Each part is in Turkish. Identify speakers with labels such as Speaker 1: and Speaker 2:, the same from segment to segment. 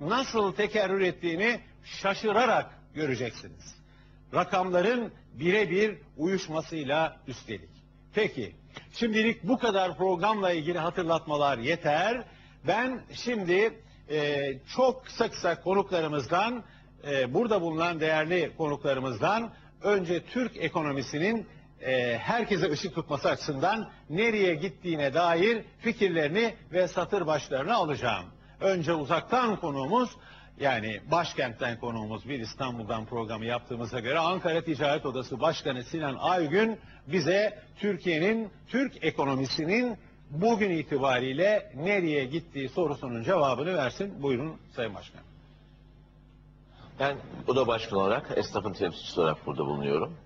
Speaker 1: nasıl tekerrür ettiğini şaşırarak göreceksiniz. Rakamların birebir uyuşmasıyla üstelik. Peki, şimdilik bu kadar programla ilgili hatırlatmalar yeter. Ben şimdi e, çok kısa kısa konuklarımızdan, e, burada bulunan değerli konuklarımızdan önce Türk ekonomisinin e, herkese ışık tutması açısından nereye gittiğine dair fikirlerini ve satır başlarını alacağım. Önce uzaktan konuğumuz yani başkentten konuğumuz bir İstanbul'dan programı yaptığımıza göre Ankara Ticaret Odası Başkanı Sinan Aygün bize Türkiye'nin, Türk ekonomisinin bugün itibariyle nereye gittiği sorusunun cevabını versin. Buyurun Sayın Başkan.
Speaker 2: Ben oda başkanı olarak esnafın temsilcisi olarak burada bulunuyorum.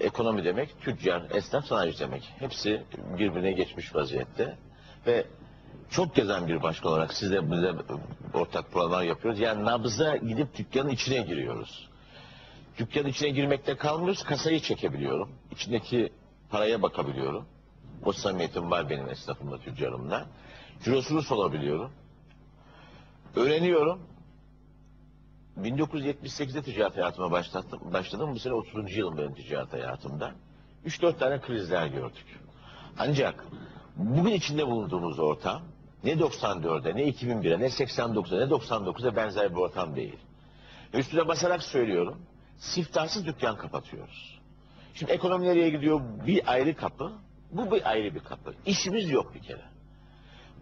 Speaker 2: Ekonomi demek, tüccar, esnaf, sanayici demek. Hepsi birbirine geçmiş vaziyette. Ve çok gezen bir başkan olarak siz de bize ortak programlar yapıyoruz. Yani nabza gidip dükkanın içine giriyoruz. Dükkanın içine girmekte kalmıyoruz, kasayı çekebiliyorum. İçindeki paraya bakabiliyorum. O samimiyetim var benim esnafımla, tüccarımla. Cirosunu sorabiliyorum. Öğreniyorum. 1978'de ticaret hayatıma başlattım. Başladım. Bu sene 30. yılım benim ticaret hayatımda. 3-4 tane krizler gördük. Ancak bugün içinde bulunduğumuz ortam ne 94'e, ne 2001'e, ne 89'a, ne 99'a benzer bir ortam değil. Üstüne basarak söylüyorum. Siftahsız dükkan kapatıyoruz. Şimdi ekonomi nereye gidiyor? Bir ayrı kapı. Bu bir ayrı bir kapı. İşimiz yok bir kere.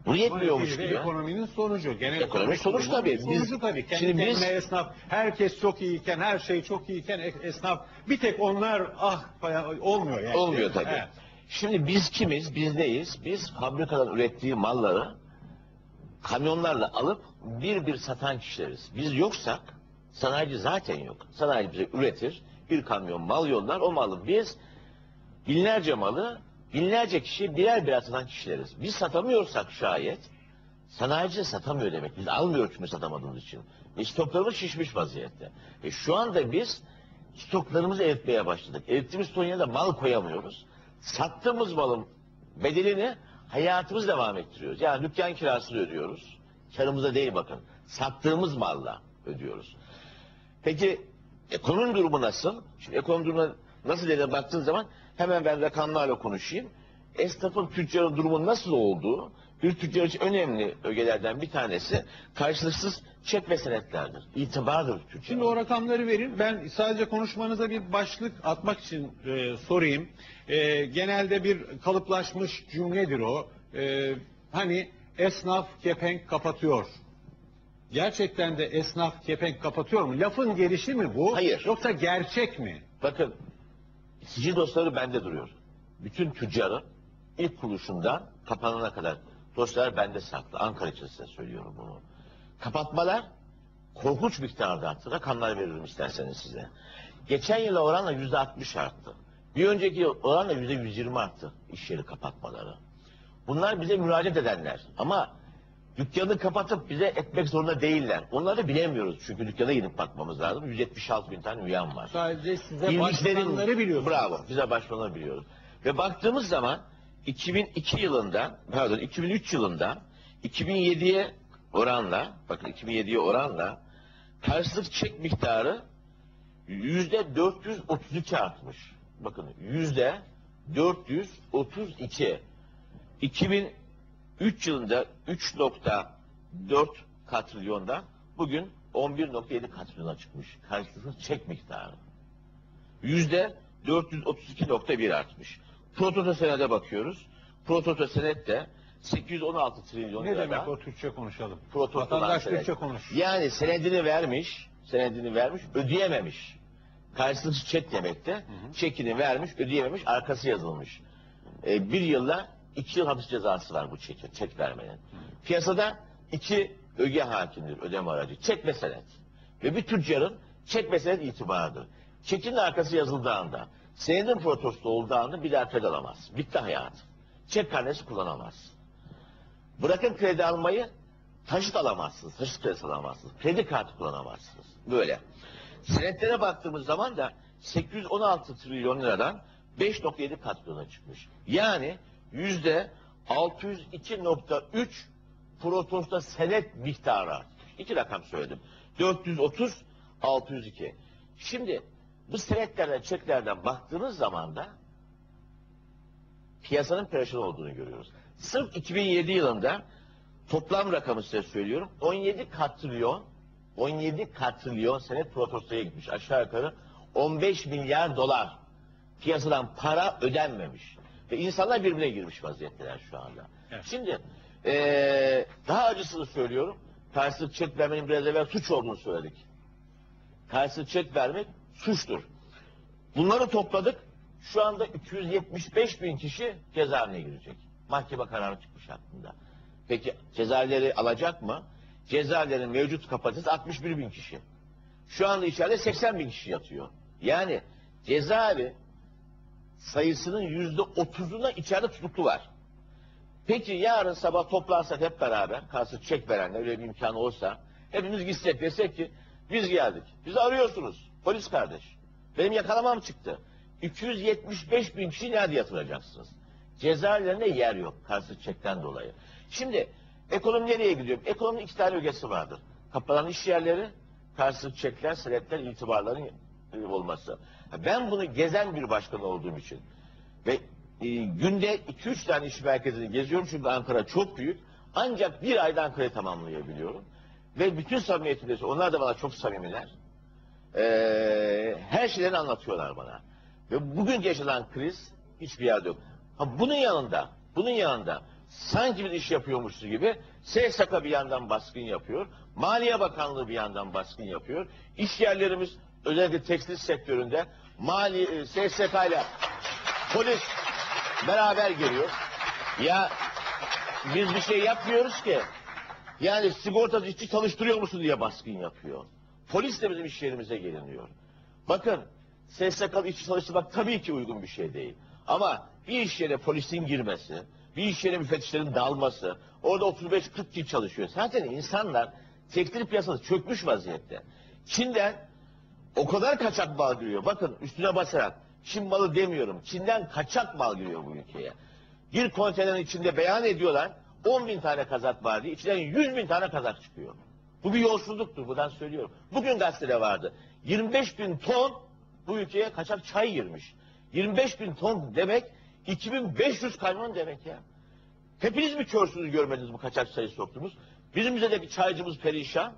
Speaker 2: Bu yetmiyormuş gibi.
Speaker 1: Ekonominin sonucu. Genel
Speaker 2: Ekonomik sonuç tabii.
Speaker 1: Sonucu
Speaker 2: Biz-
Speaker 1: tabii. Kendi
Speaker 2: şimdi biz-
Speaker 1: esnaf, herkes çok iyiyken, her şey çok iyiyken esnaf, bir tek onlar ah olmuyor yani.
Speaker 2: Olmuyor tabii.
Speaker 1: Evet.
Speaker 2: Şimdi biz kimiz? Biz neyiz? Biz fabrikadan ürettiği malları kamyonlarla alıp bir bir satan kişileriz. Biz yoksak sanayici zaten yok. Sanayici bize üretir, bir kamyon mal yollar, o malı biz binlerce malı binlerce kişi birer birer satan kişileriz. Biz satamıyorsak şayet sanayici satamıyor demek. Biz almıyoruz çünkü satamadığımız için. Ve stoklarımız şişmiş vaziyette. E şu anda biz stoklarımızı eritmeye başladık. Erittiğimiz stokun yanına mal koyamıyoruz. Sattığımız malın bedelini hayatımız devam ettiriyoruz. Yani dükkan kirasını ödüyoruz. Karımıza değil bakın. Sattığımız malla ödüyoruz. Peki ekonomi durumu nasıl? Şimdi ekonomi durumuna nasıl diye baktığın zaman hemen ben rakamlarla konuşayım. Esnafın tüccarın durumu nasıl olduğu bir tüccar için önemli ögelerden bir tanesi karşılıksız çek ve senetlerdir. İtibardır tüccar.
Speaker 1: Şimdi o rakamları verin. Ben sadece konuşmanıza bir başlık atmak için e, sorayım. E, genelde bir kalıplaşmış cümledir o. E, hani esnaf kepenk kapatıyor. Gerçekten de esnaf kepenk kapatıyor mu? Lafın gelişi mi bu?
Speaker 2: Hayır.
Speaker 1: Yoksa gerçek mi?
Speaker 2: Bakın sicil dosyaları bende duruyor. Bütün tüccarın ilk kuruluşundan kapanana kadar dosyalar bende saklı. Ankara için size söylüyorum bunu. Kapatmalar korkunç miktarda arttı. Rakamlar veririm isterseniz size. Geçen yıla oranla yüzde 60 arttı. Bir önceki yıl oranla yüzde 120 arttı iş yeri kapatmaları. Bunlar bize müracaat edenler. Ama dükkanı kapatıp bize etmek zorunda değiller. Onları bilemiyoruz çünkü dükkana gidip bakmamız lazım. 176 bin tane üyem var.
Speaker 1: Sadece size başvuranları biliyorsunuz.
Speaker 2: Bravo. Bize başvuranları biliyoruz. Ve baktığımız zaman 2002 yılında, pardon 2003 yılında 2007'ye oranla, bakın 2007'ye oranla karşılık çek miktarı yüzde 432 artmış. Bakın yüzde 432. 2003 yılında 3.4 katrilyondan bugün 11.7 katrilyona çıkmış. Karşılıksız çek miktarı yüzde 432.1 artmış. Prototo senede bakıyoruz. Prototo senet de 816 trilyon
Speaker 1: Ne
Speaker 2: liradan
Speaker 1: demek o Türkçe konuşalım?
Speaker 2: prototo
Speaker 1: Vatandaş
Speaker 2: senet.
Speaker 1: Türkçe konuş.
Speaker 2: Yani senedini vermiş, senedini vermiş, ödeyememiş. Karşılıksız çek demekte. Çekini vermiş, ödeyememiş, arkası yazılmış. Ee, bir yılla iki yıl hapis cezası var bu çek, çek vermenin. Piyasada iki öge hakimdir ödeme aracı. Çek ve senet. Ve bir tüccarın çek ve senet itibarıdır. Çekin arkası yazıldığı anda, senedin protesto olduğu anda bir daha kredi alamaz. Bitti hayat. Çek karnesi kullanamaz. Bırakın kredi almayı, taşıt alamazsınız, taşıt kredisi alamazsınız. Kredi kartı kullanamazsınız. Böyle. Senetlere baktığımız zaman da 816 trilyon liradan 5.7 katrilyona çıkmış. Yani yüzde 602.3 protosta senet miktarı artmış. İki rakam söyledim. 430, 602. Şimdi bu senetlerden, çeklerden baktığınız zaman da piyasanın perişan olduğunu görüyoruz. Sırf 2007 yılında toplam rakamı size söylüyorum. 17 katrilyon 17 katrilyon senet protestoya gitmiş. Aşağı yukarı 15 milyar dolar piyasadan para ödenmemiş. Ve insanlar birbirine girmiş vaziyetteler şu anda.
Speaker 1: Evet.
Speaker 2: Şimdi eee, daha acısını söylüyorum. Karşılık çek vermenin biraz evvel suç olduğunu söyledik. Karşılık çek vermek suçtur. Bunları topladık. Şu anda 275 bin kişi cezaevine girecek. Mahkeme kararı çıkmış hakkında. Peki cezaevleri alacak mı? Cezaevlerin mevcut kapasitesi 61 bin kişi. Şu anda içeride 80 bin kişi yatıyor. Yani cezaevi sayısının yüzde otuzuna içeride tutuklu var. Peki yarın sabah toplansak hep beraber, karşı çek verenler öyle bir imkanı olsa, hepimiz gitsek desek ki biz geldik. Bizi arıyorsunuz. Polis kardeş. Benim yakalamam çıktı. 275 bin kişi nerede yatıracaksınız? Cezaevlerinde yer yok karşı çekten dolayı. Şimdi ekonomi nereye gidiyor? Ekonominin iki tane ögesi vardır. Kapanan iş yerleri, karşı çekler, senetler, itibarların e, olması. Ben bunu gezen bir başkan olduğum için ve e, günde 2-3 tane iş merkezini geziyorum çünkü Ankara çok büyük. Ancak bir ayda Ankara'yı tamamlayabiliyorum. Ve bütün samimiyetimde, onlar da bana çok samimiler. Ee, her şeylerini anlatıyorlar bana. Ve bugün yaşanan kriz hiçbir yerde yok. Ha, bunun yanında, bunun yanında sanki bir iş yapıyormuşuz gibi SSK bir yandan baskın yapıyor. Maliye Bakanlığı bir yandan baskın yapıyor. İş yerlerimiz özellikle tekstil sektöründe mali e, SSK ile polis beraber geliyor. Ya biz bir şey yapmıyoruz ki. Yani sigortacı işçi çalıştırıyor musun diye baskın yapıyor. Polis de bizim iş yerimize geliniyor. Bakın SSK'lı işçi çalıştırmak tabii ki uygun bir şey değil. Ama bir iş yerine polisin girmesi, bir iş yerine müfettişlerin dalması, orada 35-40 kişi çalışıyor. Zaten insanlar tekstil piyasası çökmüş vaziyette. Çin'den o kadar kaçak mal giriyor. Bakın üstüne basarak Çin malı demiyorum. Çin'den kaçak mal giriyor bu ülkeye. Bir konteynerin içinde beyan ediyorlar. 10 bin tane kazak var diye. içinden 100 bin tane kazak çıkıyor. Bu bir yolsuzluktur. Buradan söylüyorum. Bugün gazetede vardı. 25 bin ton bu ülkeye kaçak çay girmiş. 25 bin ton demek 2500 kamyon demek ya. Hepiniz mi körsünüz görmediniz bu kaçak çayı soktunuz? Bizim Rize'deki çaycımız perişan.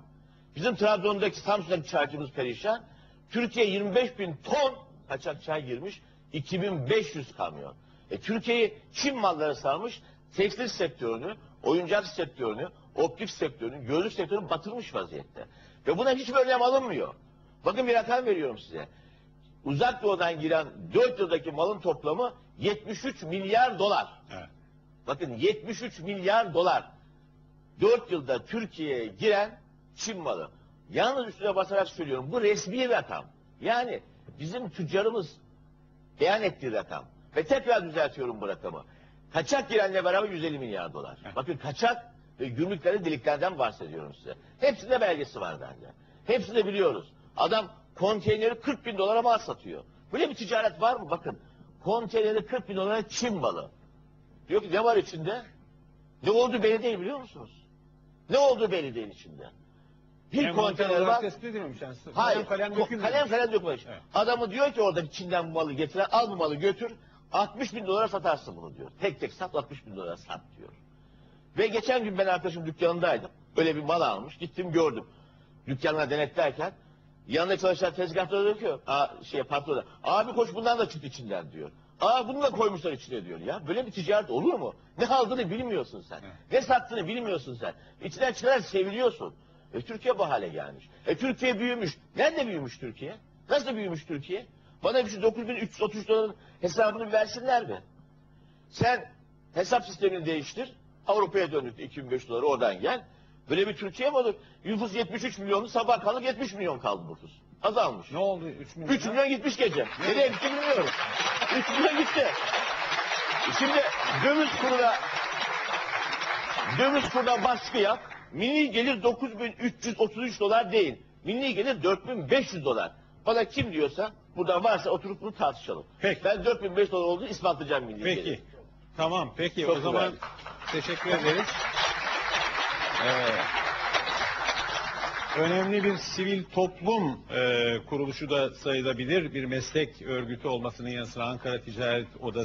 Speaker 2: Bizim Trabzon'daki Samsun'daki çaycımız perişan. Türkiye 25 bin ton kaçak çay girmiş. 2500 kamyon. E, Türkiye'yi Çin malları sarmış. Tekstil sektörünü, oyuncak sektörünü, optik sektörünü, gözlük sektörünü batırmış vaziyette. Ve buna hiçbir önlem alınmıyor. Bakın bir rakam veriyorum size. Uzak doğudan giren 4 yıldaki malın toplamı 73 milyar dolar.
Speaker 1: Evet.
Speaker 2: Bakın 73 milyar dolar. 4 yılda Türkiye'ye giren Çin malı. Yalnız üstüne basarak söylüyorum. Bu resmi rakam. Yani bizim tüccarımız beyan ettiği rakam. Ve tekrar düzeltiyorum bu rakamı. Kaçak girenle beraber 150 milyar dolar. Bakın kaçak ve gümrüklerin deliklerden bahsediyorum size. Hepsinde belgesi var bende. Hepsini biliyoruz. Adam konteyneri 40 bin dolara mal satıyor. Böyle bir ticaret var mı? Bakın konteyneri 40 bin dolara Çin malı. Diyor ki ne var içinde? Ne oldu belli değil biliyor musunuz? Ne oldu belli değil içinde. Bir
Speaker 1: Envanter
Speaker 2: konteyner var.
Speaker 1: tespit edilmemiş yani.
Speaker 2: Hayır.
Speaker 1: Kalem kalem dökülmemiş.
Speaker 2: kalem kalem dökülmemiş.
Speaker 1: Evet.
Speaker 2: Adamı diyor ki oradaki Çin'den bu malı getiren al bu malı götür. 60 bin dolara satarsın bunu diyor. Tek tek sat 60 bin dolara sat diyor. Ve geçen gün ben arkadaşım dükkanındaydım. Öyle bir mal almış. Gittim gördüm. Dükkanına denetlerken yanında çalışan tezgahta diyor ki a, şey, patrona abi koş bundan da çıktı içinden diyor. Aa bunu da koymuşlar içine diyor ya. Böyle bir ticaret olur mu? Ne aldığını bilmiyorsun sen. Ne sattığını bilmiyorsun sen. İçinden çıkarak seviliyorsun. E Türkiye bu hale gelmiş. E Türkiye büyümüş. Nerede büyümüş Türkiye? Nasıl büyümüş Türkiye? Bana bir şu 9333 doların hesabını versinler mi? Sen hesap sistemini değiştir. Avrupa'ya döndük 2500 dolar oradan gel. Böyle bir Türkiye mi olur? Nüfus 73 milyonu sabah kalır 70 milyon kaldı nüfus. Azalmış.
Speaker 1: Ne oldu? 3 milyon.
Speaker 2: 3 milyon gitmiş gece. Nereye gitti bilmiyorum. 3 milyon gitti. Şimdi döviz kuruna döviz kuruna baskı yap. Milli gelir 9333 dolar değil. Milli gelir 4500 dolar. Bana kim diyorsa burada varsa oturup bunu tartışalım.
Speaker 1: Peki.
Speaker 2: Ben 4500 dolar olduğunu ispatlayacağım milli
Speaker 1: Peki.
Speaker 2: gelir.
Speaker 1: Tamam peki
Speaker 2: Çok
Speaker 1: o zaman
Speaker 2: güzel.
Speaker 1: teşekkür ederiz. Ee, önemli bir sivil toplum e, kuruluşu da sayılabilir. Bir meslek örgütü olmasının yanı sıra Ankara Ticaret Odası